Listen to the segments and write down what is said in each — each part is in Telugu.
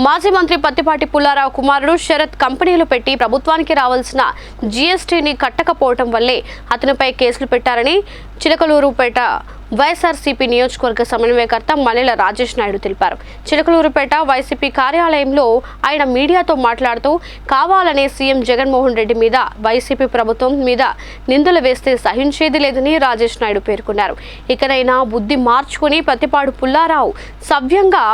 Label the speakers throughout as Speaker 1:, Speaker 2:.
Speaker 1: మాజీ మంత్రి పత్తిపాటి పుల్లారావు కుమారుడు శరత్ కంపెనీలు పెట్టి ప్రభుత్వానికి రావాల్సిన జీఎస్టీని కట్టకపోవటం వల్లే అతనిపై కేసులు పెట్టారని చిలకలూరుపేట వైఎస్ఆర్సీపీ నియోజకవర్గ సమన్వయకర్త మల్లెల రాజేష్ నాయుడు తెలిపారు. చిలకలూరుపేట వైసీపీ కార్యాలయంలో ఆయన మీడియాతో మాట్లాడుతూ కావాలనే సీఎం జగన్మోహన్ రెడ్డి మీద వైసీపీ ప్రభుత్వం మీద నిందలు వేస్తే సహించేది లేదని రాజేష్ నాయుడు పేర్కొన్నారు. ఇకనైనా బుద్ధి మార్చుకుని పత్తిపాడు పుల్లారావు సవ్యంగా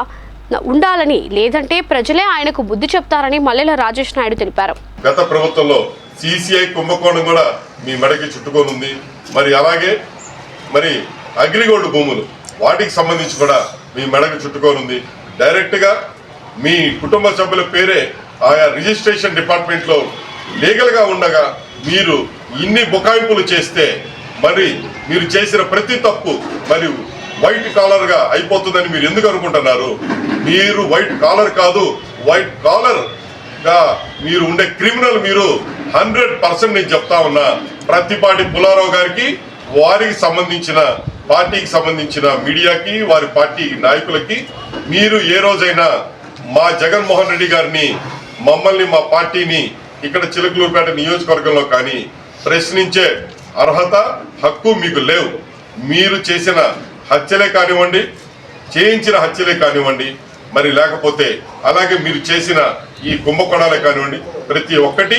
Speaker 1: ఉండాలని లేదంటే ప్రజలే ఆయనకు బుద్ధి చెప్తారని మల్లెల రాజేష్ నాయుడు తెలిపారు.
Speaker 2: గత ప్రభుత్వంలో సిసిఐ కుంభకోణం కూడా మీ మెడకి చుట్టుకొని ఉంది. మరి అలాగే మరి అగ్రిగోల్డ్ భూములు వాటికి సంబంధించి కూడా మీ మెడకి చుట్టుకోనుంది డైరెక్ట్గా మీ కుటుంబ సభ్యుల పేరే ఆయా రిజిస్ట్రేషన్ డిపార్ట్మెంట్లో లీగల్గా ఉండగా మీరు ఇన్ని బుకాయింపులు చేస్తే మరి మీరు చేసిన ప్రతి తప్పు మరియు వైట్ కాలర్గా అయిపోతుందని మీరు ఎందుకు అనుకుంటున్నారు? మీరు వైట్ కాలర్ కాదు వైట్ కాలర్గా మీరు ఉండే క్రిమినల్ మీరు హండ్రెడ్ పర్సెంట్ నేను చెప్తా ఉన్నా. ప్రతిపాటి పులారావు గారికి వారికి సంబంధించిన పార్టీకి సంబంధించిన మీడియాకి వారి పార్టీ నాయకులకి మీరు ఏ రోజైనా మా జగన్మోహన్ రెడ్డి గారిని మమ్మల్ని మా పార్టీని ఇక్కడ చిలకలూరుపేట నియోజకవర్గంలో కానీ ప్రశ్నించే అర్హత హక్కు మీకు లేవు. మీరు చేసిన హత్యలే కానివ్వండి చేయించిన హత్యలే కానివ్వండి మరి లేకపోతే అలాగే మీరు చేసిన ఈ కుంభకోణాలే కానివ్వండి ప్రతి ఒక్కటి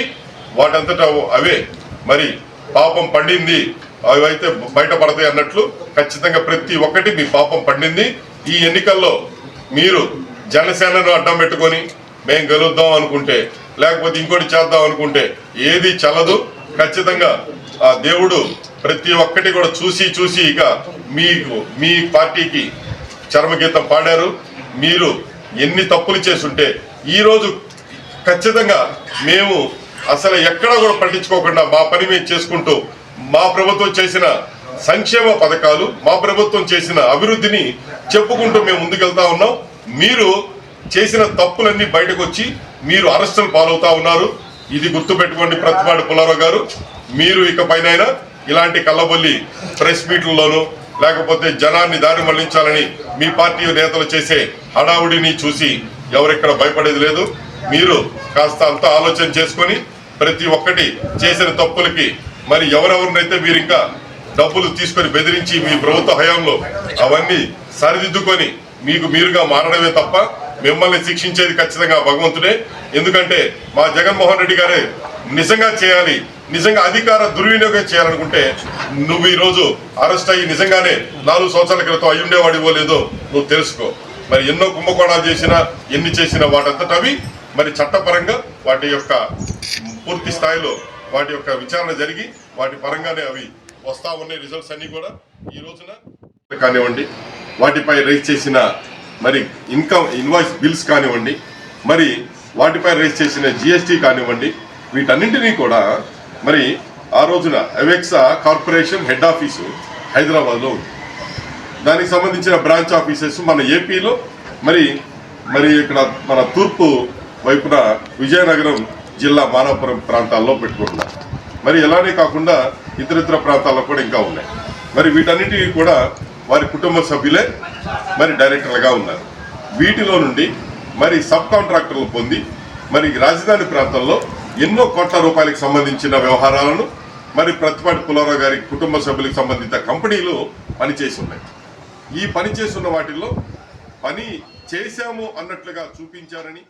Speaker 2: వాటంతటా అవే. మరి పాపం పండింది అవైతే బయటపడతాయి అన్నట్లు ఖచ్చితంగా ప్రతి ఒక్కటి మీ పాపం పండింది. ఈ ఎన్నికల్లో మీరు జనసేనను అడ్డం పెట్టుకొని మేము గెలుద్దాం అనుకుంటే లేకపోతే ఇంకోటి చేద్దాం అనుకుంటే ఏది చల్లదు. ఖచ్చితంగా ఆ దేవుడు ప్రతి ఒక్కటి కూడా చూసి చూసి ఇక మీకు మీ పార్టీకి చర్మగీతం పాడారు. మీరు ఎన్ని తప్పులు చేసుంటే ఈరోజు ఖచ్చితంగా మేము అసలు ఎక్కడ కూడా పట్టించుకోకుండా మా పని మేము చేసుకుంటూ మా ప్రభుత్వం చేసిన సంక్షేమ పథకాలు మా ప్రభుత్వం చేసిన అభివృద్ధిని చెప్పుకుంటూ మేము ముందుకెళ్తా ఉన్నాం. మీరు చేసిన తప్పులన్నీ బయటకు వచ్చి మీరు అరెస్టులు పాలవుతా ఉన్నారు. ఇది గుర్తుపెట్టుకోండి ప్రతిపాడు పుల్లారావు గారు. మీరు ఇకపైనైనా ఇలాంటి కల్లబొల్లి ప్రెస్ మీట్లలోనూ లేకపోతే జనాన్ని దారి మళ్ళించాలని మీ పార్టీ నేతలు చేసే హడావుడిని చూసి ఎవరిక్కడ భయపడేది లేదు. మీరు కాస్త అంత ఆలోచన చేసుకొని ప్రతి ఒక్కటి చేసిన తప్పులకి మరి ఎవరెవరినైతే మీరు ఇంకా డబ్బులు తీసుకొని బెదిరించి మీ ప్రభుత్వ హయాంలో అవన్నీ సరిదిద్దుకొని మీకు మీరుగా మారడమే తప్ప మిమ్మల్ని శిక్షించేది ఖచ్చితంగా భగవంతుడే. ఎందుకంటే మా జగన్మోహన్ రెడ్డి గారే నిజంగా చేయాలి నిజంగా అధికార దుర్వినియోగం చేయాలనుకుంటే నువ్వు ఈ రోజు అరెస్ట్ అయ్యి నిజంగానే నాలుగు సంవత్సరాల క్రితం అయి ఉండేవాడివో లేదో నువ్వు తెలుసుకో. మరి ఎన్నో కుంభకోణాలు చేసినా ఎన్ని చేసినా వాటంతట అవి మరి చట్టపరంగా వాటి యొక్క పూర్తి స్థాయిలో వాటి యొక్క విచారణ జరిగి వాటి పరంగానే అవి వస్తా ఉన్నాయి రిజల్ట్స్ అన్నీ కూడా. ఈ రోజున కానివ్వండి వాటిపై రైజ్ చేసిన మరి ఇన్కమ్ ఇన్వాయిస్ బిల్స్ కానివ్వండి మరి వాటిపై రైజ్ చేసిన జిఎస్టీ కానివ్వండి వీటన్నింటినీ కూడా మరి ఆ రోజున అవెక్సా కార్పొరేషన్ హెడ్ ఆఫీసు హైదరాబాద్లో ఉంది. దానికి సంబంధించిన బ్రాంచ్ ఆఫీసెస్ మన ఏపీలో మరి మరి ఇక్కడ మన తూర్పు వైపున విజయనగరం జిల్లా మానవపురం ప్రాంతాల్లో పెట్టుకుంటున్నారు. మరి ఇలానే కాకుండా ఇతరితర ప్రాంతాల్లో కూడా ఇంకా ఉన్నాయి. మరి వీటన్నిటికీ కూడా వారి కుటుంబ సభ్యులే మరి డైరెక్టర్లుగా ఉన్నారు. వీటిలో నుండి మరి సబ్ కాంట్రాక్టర్లు పొంది మరి రాజధాని ప్రాంతంలో ఎన్నో కోట్ల రూపాయలకు సంబంధించిన వ్యవహారాలను మరి ప్రతిపాటి పుల్లారావు గారి కుటుంబ సభ్యులకు సంబంధిత కంపెనీలు పనిచేసి ఉన్నాయి ఈ పని చేస్తున్న వాటిల్లో పని చేశాము అన్నట్లుగా చూపించారని